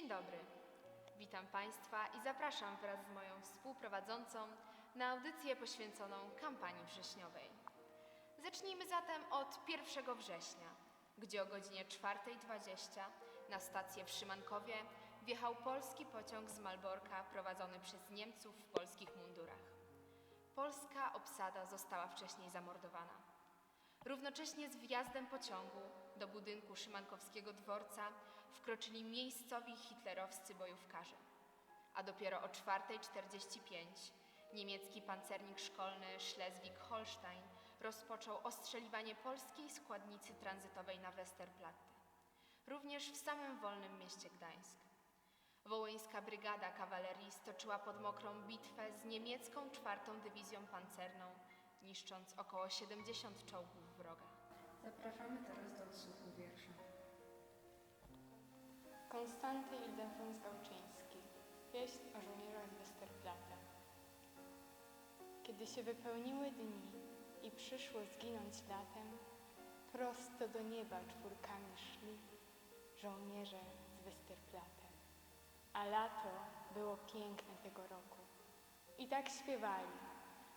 Dzień dobry. Witam Państwa i zapraszam wraz z moją współprowadzącą na audycję poświęconą kampanii wrześniowej. Zacznijmy zatem od 1 września, gdzie o godzinie 4.20 na stację w Szymankowie wjechał polski pociąg z Malborka prowadzony przez Niemców w polskich mundurach. Polska obsada została wcześniej zamordowana. Równocześnie z wjazdem pociągu do budynku Szymankowskiego dworca wkroczyli miejscowi hitlerowscy bojówkarze. A dopiero o 4.45 niemiecki pancernik szkolny Schleswig-Holstein rozpoczął ostrzeliwanie polskiej składnicy tranzytowej na Westerplatte. Również w samym wolnym mieście Gdańsk. Wołyńska Brygada Kawalerii stoczyła pod Mokrą bitwę z niemiecką czwartą dywizją pancerną, niszcząc około 70 czołgów wroga. Zapraszamy teraz do odsłuchu wiersza. Konstanty Ildefons Gałczyński. Pieśń o żołnierzach z Westerplatte. Kiedy się wypełniły dni i przyszło zginąć latem, prosto do nieba czwórkami szli żołnierze z Westerplatte. A lato było piękne tego roku. I tak śpiewali.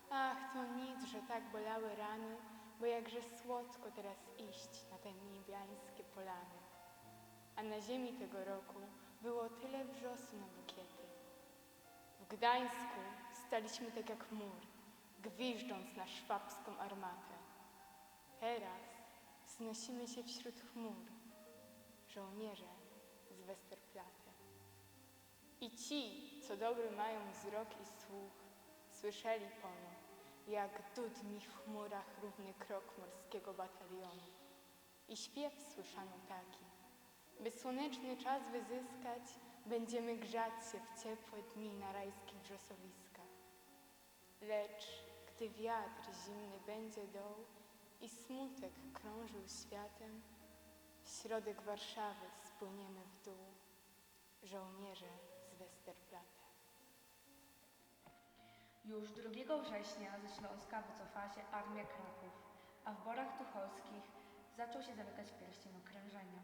Ach, to nic, że tak bolały rany, bo jakże słodko teraz iść na te niebiańskie polany. A na ziemi tego roku było tyle wrzosu na bukiety. W Gdańsku staliśmy tak jak mur, gwiżdżąc na szwabską armatę. Teraz wznosimy się wśród chmur, żołnierze z Westerplatte. I ci, co dobry mają wzrok i słuch, słyszeli pono, jak dudni w chmurach równy krok morskiego batalionu. I śpiew słyszano taki. By słoneczny czas wyzyskać, będziemy grzać się w ciepłe dni na rajskich wrzosowiskach. Lecz gdy wiatr zimny będzie dął i smutek krążył światem, w środek Warszawy spłyniemy w dół, żołnierze z Westerplatte. Już 2 września ze Śląska wycofała się armia Kraków, a w Borach Tucholskich zaczął się zamykać pierścień okrężenia.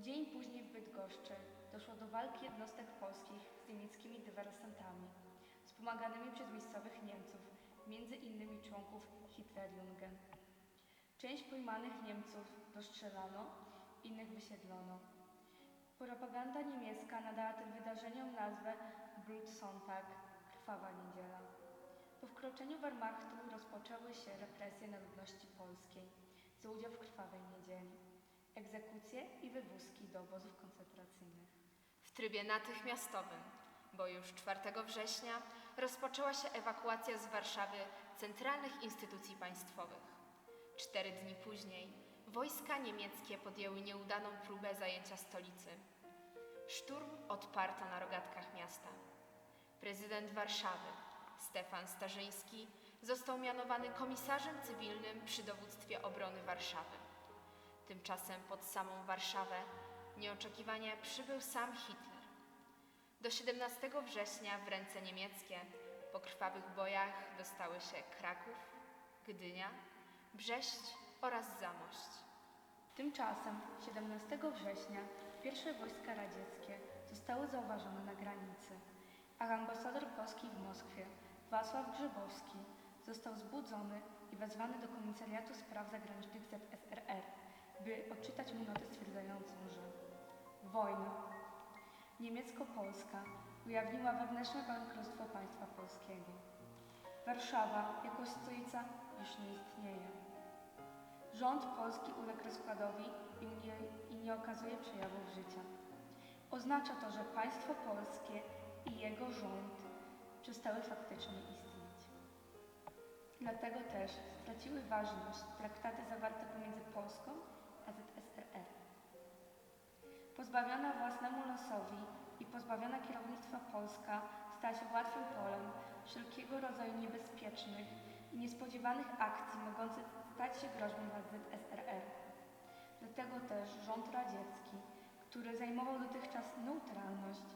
Dzień później w Bydgoszczy doszło do walki jednostek polskich z niemieckimi dywersantami, wspomaganymi przez miejscowych Niemców, między innymi członków Hitlerjungen. Część pojmanych Niemców dostrzelano, innych wysiedlono. Propaganda niemiecka nadała tym wydarzeniom nazwę Blutsonntag, krwawa niedziela. Po wkroczeniu Wehrmachtu rozpoczęły się represje na ludności polskiej za udział w krwawej niedzieli, egzekucje i wywózki do obozów koncentracyjnych. W trybie natychmiastowym, bo już 4 września rozpoczęła się ewakuacja z Warszawy centralnych instytucji państwowych. Cztery dni później wojska niemieckie podjęły nieudaną próbę zajęcia stolicy. Szturm odparto na rogatkach miasta. Prezydent Warszawy, Stefan Starzyński, został mianowany komisarzem cywilnym przy dowództwie obrony Warszawy. Tymczasem pod samą Warszawę nieoczekiwanie przybył sam Hitler. Do 17 września w ręce niemieckie po krwawych bojach dostały się Kraków, Gdynia, Brześć oraz Zamość. Tymczasem 17 września pierwsze wojska radzieckie zostały zauważone na granicy, a ambasador Polski w Moskwie, Wacław Grzybowski, został zbudzony i wezwany do Komisariatu Spraw Zagranicznych ZSRR, by odczytać mu notę stwierdzającą, że wojna niemiecko-polska ujawniła wewnętrzne bankructwo państwa polskiego. Warszawa jako stolica już nie istnieje. Rząd polski uległ rozkładowi i nie, i nie okazuje przejawów życia. Oznacza to, że państwo polskie i jego rząd przestały faktycznie istnieć. Dlatego też straciły ważność traktaty zawarte pomiędzy Polską. Pozbawiona własnemu losowi i pozbawiona kierownictwa Polska stała się łatwym polem wszelkiego rodzaju niebezpiecznych i niespodziewanych akcji mogących stać się groźbą dla ZSRR. Dlatego też rząd radziecki, który zajmował dotychczas neutralność,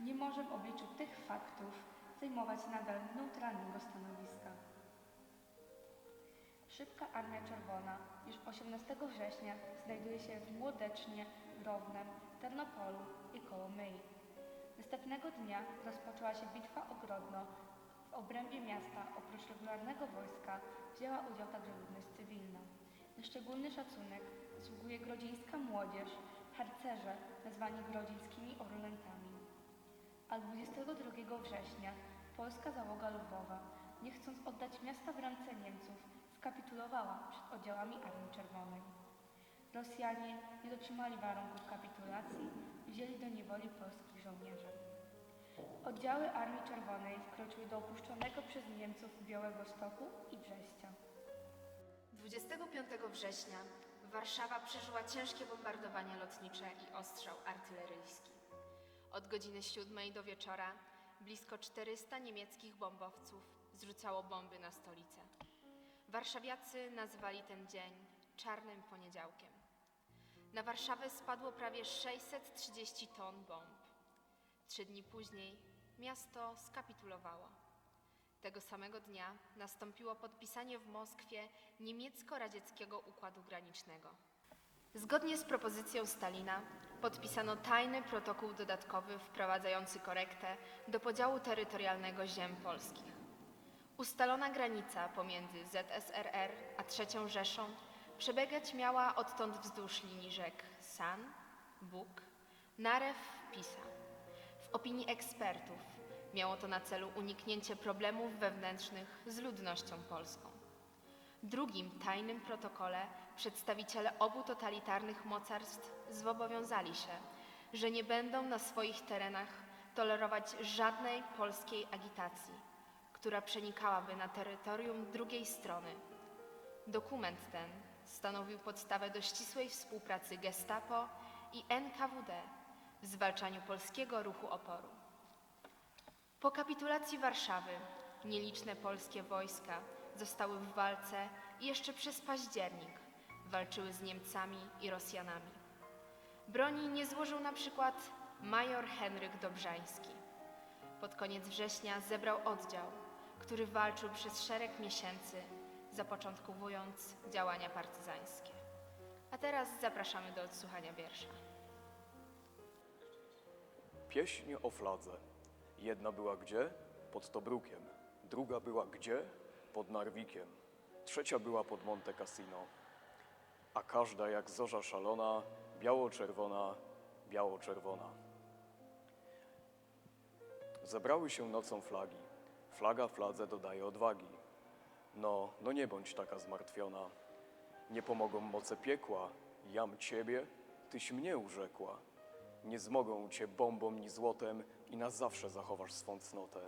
nie może w obliczu tych faktów zajmować nadal neutralnego stanowiska. Szybka Armia Czerwona już 18 września znajduje się w Młodecznie, Rownem, Tarnopolu i Kołomyi. Następnego dnia rozpoczęła się bitwa o Grodno. W obrębie miasta oprócz regularnego wojska wzięła udział także ludność cywilna. Na szczególny szacunek zasługuje grodzieńska młodzież, harcerze nazwani grodzieńskimi orlętami. A 22 września polska załoga Lwowa, nie chcąc oddać miasta w ręce Niemców, skapitulowała przed oddziałami Armii Czerwonej. Rosjanie nie dotrzymali warunków kapitulacji i wzięli do niewoli polskich żołnierzy. Oddziały Armii Czerwonej wkroczyły do opuszczonego przez Niemców Białego Stoku i Brześcia. 25 września Warszawa przeżyła ciężkie bombardowanie lotnicze i ostrzał artyleryjski. Od godziny 7 do wieczora blisko 400 niemieckich bombowców zrzucało bomby na stolicę. Warszawiacy nazwali ten dzień Czarnym Poniedziałkiem. Na Warszawę spadło prawie 630 ton bomb. Trzy dni później miasto skapitulowało. Tego samego dnia nastąpiło podpisanie w Moskwie niemiecko-radzieckiego układu granicznego. Zgodnie z propozycją Stalina podpisano tajny protokół dodatkowy wprowadzający korektę do podziału terytorialnego ziem polskich. Ustalona granica pomiędzy ZSRR a III Rzeszą przebiegać miała odtąd wzdłuż linii rzek San, Bóg, Narew, Pisa. W opinii ekspertów miało to na celu uniknięcie problemów wewnętrznych z ludnością polską. Drugim tajnym protokole przedstawiciele obu totalitarnych mocarstw zobowiązali się, że nie będą na swoich terenach tolerować żadnej polskiej agitacji, która przenikałaby na terytorium drugiej strony. Dokument ten stanowił podstawę do ścisłej współpracy Gestapo i NKWD w zwalczaniu polskiego ruchu oporu. Po kapitulacji Warszawy nieliczne polskie wojska zostały w walce i jeszcze przez październik walczyły z Niemcami i Rosjanami. Broni nie złożył na przykład major Henryk Dobrzański. Pod koniec września zebrał oddział, który walczył przez szereg miesięcy, zapoczątkowując działania partyzańskie. A teraz zapraszamy do odsłuchania wiersza. Pieśń o fladze. Jedna była gdzie? Pod Tobrukiem. Druga była gdzie? Pod Narwikiem. Trzecia była pod Monte Cassino. A każda jak zorza szalona, biało-czerwona, biało-czerwona. Zebrały się nocą flagi. Flaga fladze dodaje odwagi. No, no nie bądź taka zmartwiona. Nie pomogą moce piekła. Jam ciebie, tyś mnie urzekła. Nie zmogą cię bombą ni złotem i na zawsze zachowasz swą cnotę.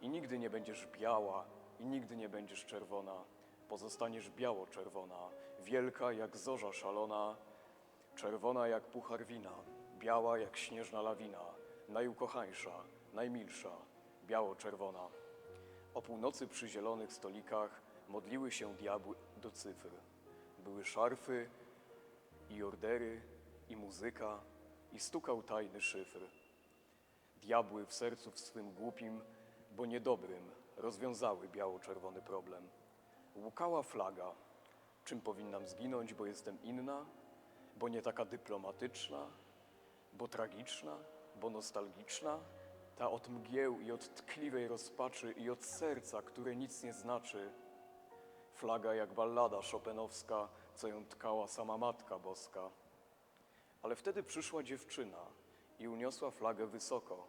I nigdy nie będziesz biała, i nigdy nie będziesz czerwona. Pozostaniesz biało-czerwona, wielka jak zorza szalona, czerwona jak puchar wina, biała jak śnieżna lawina, najukochańsza, najmilsza, biało-czerwona. O północy przy zielonych stolikach modliły się diabły do cyfr. Były szarfy i ordery, i muzyka, i stukał tajny szyfr. Diabły w sercu w swym głupim, bo niedobrym, rozwiązały biało-czerwony problem. Łukała flaga. Czym powinnam zginąć, bo jestem inna, bo nie taka dyplomatyczna, bo tragiczna, bo nostalgiczna? Ta od mgieł i od tkliwej rozpaczy i od serca, które nic nie znaczy. Flaga jak ballada szopenowska, co ją tkała sama Matka Boska. Ale wtedy przyszła dziewczyna i uniosła flagę wysoko.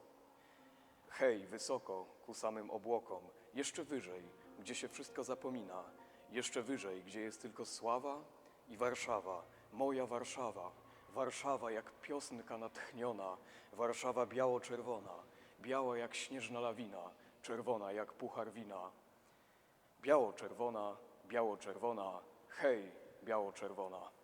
Hej, wysoko, ku samym obłokom, jeszcze wyżej, gdzie się wszystko zapomina, jeszcze wyżej, gdzie jest tylko sława i Warszawa, moja Warszawa, Warszawa jak piosenka natchniona, Warszawa biało-czerwona, biała jak śnieżna lawina, czerwona jak puchar wina. Biało-czerwona, biało-czerwona, hej, biało-czerwona.